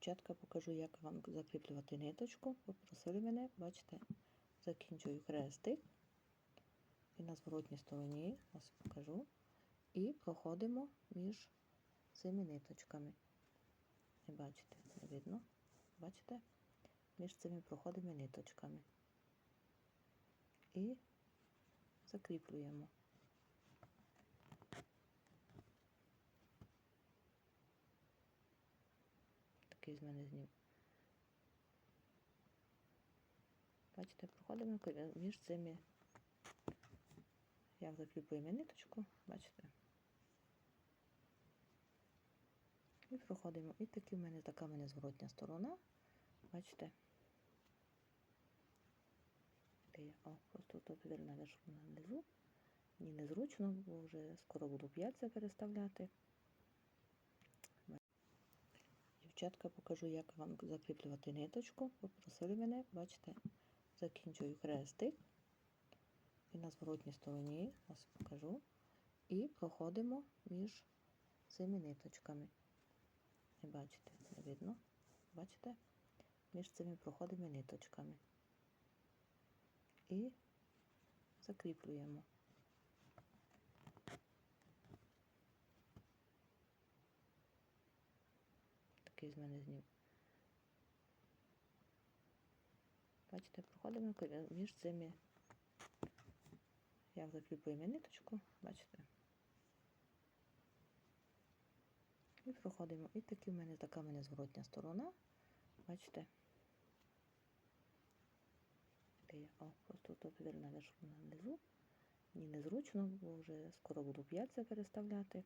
Дівчатка, покажу, як вам закріплювати ниточку. Попросили мене, бачите, закінчую хрестик. І на зворотній стороні ось покажу. І проходимо між цими ниточками. Не бачите, не видно. Бачите? Між цими проходимо ниточками. І закріплюємо. Такий з мене знім. Бачите, проходимо між цими. Як закріплюємо ниточку, бачите? І проходимо. І такі в мене така в мене зворотня сторона. Бачите? Де я? О, просто тут вірна вершку нанизу. Мені незручно, бо вже скоро буду п'ятця переставляти. Дівчатка, покажу, як вам закріплювати ниточку. Попросили мене, бачите, закінчую хрестик. І на зворотній стороні ось покажу. І проходимо між цими ниточками. Не бачите, не видно. Бачите? Між цими проходимо ниточками. І закріплюємо. Такий з мене знім. Бачите, проходимо між цими. Як закріплюємо ниточку, бачите? І проходимо. І такі в мене така в мене зворотня сторона. Бачите? Я? О, просто тут вірна вершку нанизу. Мені незручно, бо вже скоро буду п'ятця переставляти.